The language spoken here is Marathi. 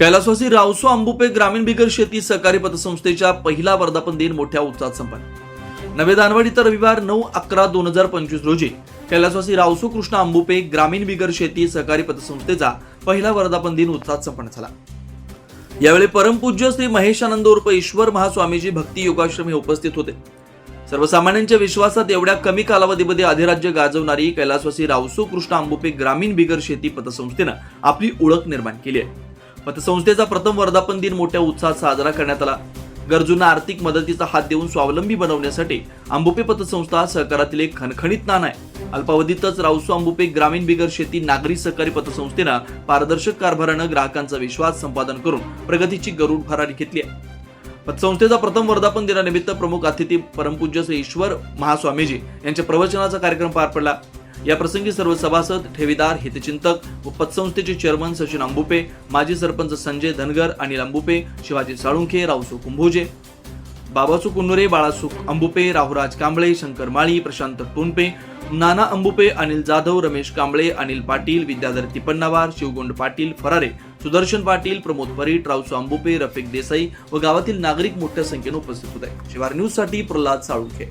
कैलासवासी रावसो अंबुपे ग्रामीण बिगर शेती सहकारी पतसंस्थेच्या पहिला वर्धापन दिन मोठ्या उत्साहात संपन्न. नवे दानवड इथं रविवार नऊ अकरा दोन हजार पंचवीस रोजी कैलासवासी रावसो कृष्ण अंबुपे ग्रामीण बिगर शेती सहकारी पतसंस्थेचा पहिला वर्धापन दिन उत्साहात संपन्न झाला. यावेळी परमपूज्य श्री महेशानंद उर्फ ईश्वर महास्वामीजी भक्ती योगाश्रम हे उपस्थित होते. सर्वसामान्यांच्या विश्वासात एवढ्या कमी कालावधीमध्ये अधिराज्य गाजवणारी कैलासवासी रावसो कृष्ण आंबुपे ग्रामीण बिगर शेती पतसंस्थेनं आपली ओळख निर्माण केली आहे. पतसंस्थेचा प्रथम वर्धापन दिन मोठ्या उत्साहात साजरा करण्यात आला. गरजूंना आर्थिक मदतीचा हात देऊन स्वावलंबी बनवण्यासाठी आंबुपे पतसंस्था सहकारातील एक खणखणीत नाण आहे. अल्पावधीतच रावसो आंबुपे ग्रामीण बिगर शेती नागरी सहकारी पतसंस्थेनं पारदर्शक कारभारानं ग्राहकांचा विश्वास संपादन करून प्रगतीची गरुड भरारी घेतली आहे. पतसंस्थेचा प्रथम वर्धापन दिनानिमित्त प्रमुख अतिथी परमपूज्य ईश्वर महास्वामीजी यांच्या प्रवचनाचा कार्यक्रम पार पडला. याप्रसंगी सर्व सभासद ठेवीदार हितचिंतक व पतसंस्थेचे चेअरमन सचिन अंबुपे माजी सरपंच संजय धनगर अनिल अंबुपे शिवाजी साळुंखे रावसो कुंभोजे बाबासू कुन्नुरे बाळासू अंबुपे राहुराज कांबळे शंकर माळी प्रशांत टोनपे नाना अंबुपे अनिल जाधव रमेश कांबळे अनिल पाटील विद्याधर तिपन्नावार शिवगोंड पाटील फरारे सुदर्शन पाटील प्रमोद परीट रावसू अंबुपे रफिक देसाई व गावातील नागरिक मोठ्या संख्येने उपस्थित होते. शिवार न्यूजसाठी प्रल्हाद साळुंखे.